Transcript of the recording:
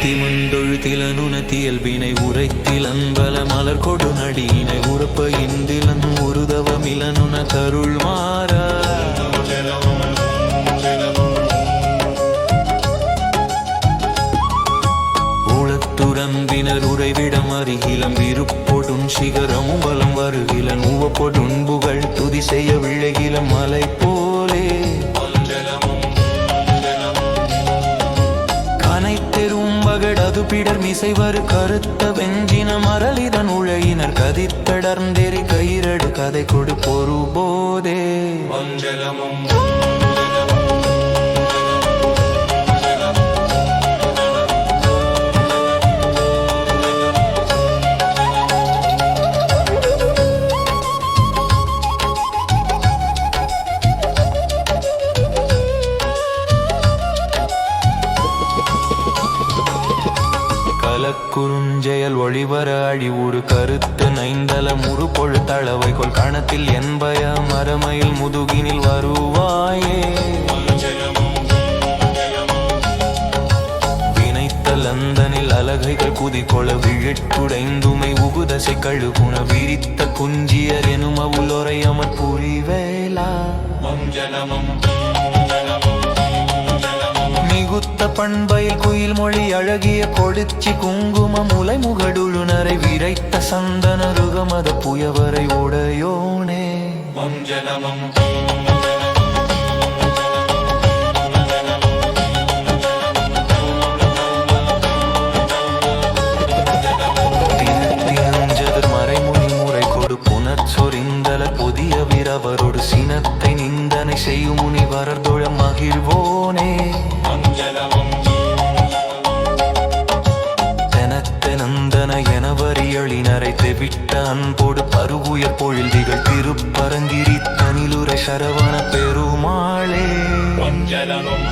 உரைத்தி முந்தொழுத்தில நுணத்தியல் வினை உரைத்தில் அன்பல மலர் கொடு நடியினை உறப்ப இந்திலன் உருதவமிலனுன கருள் மாறா. உளத்துரம்பினர் உறைவிடம் அருகிலம் விருப்பொடும் சிகரமும் பலம் வருகிலன் உவப்பொடும் புகழ் துதி செய்ய விழகிலம் மலை கது பிடர் மிசைவர் கருத்த வெஞ்சின மரளிதன் உழையினர் கதித்தடர்ந்தேறி கயிறடு கதை கொடு பொறு போதே மஞ்சளமும். குறுஞ்செயல் ஒளிவர அழி ஒரு கருத்து நைந்தல முறு பொழுத்தளவை கொள் கணத்தில் என்பய மரமையில் முதுகினில் வருவாயே. வினைத்தல் குதி அலகைகள் குதிகொள விழிட்டுடைந்துமை உகுதசை கழுகுண விரித்த குஞ்சியர் எனும் அவுலொரை அமர் புரிவேலா. மஞ்சளமும் மிகுத்த பண்பையில் குயில் மொழி அழகிய கொடுச்சி குங்கும முலை முகடுழுனரை விரைத்த சந்தன ருகமத புயவரை உடையோனே மஞ்சனமம் அவரோடு சினத்தை நிந்தனை செய்யும் முனிவரர் தொழ மகிழ்வோனே. மஞ்சளமும் நந்தன என தெவிட்ட அன்போடு பருவுயர் பொழில் திருப்பரங்கிரி தனிலுரை சரவண பெருமாளே. மஞ்சளமும்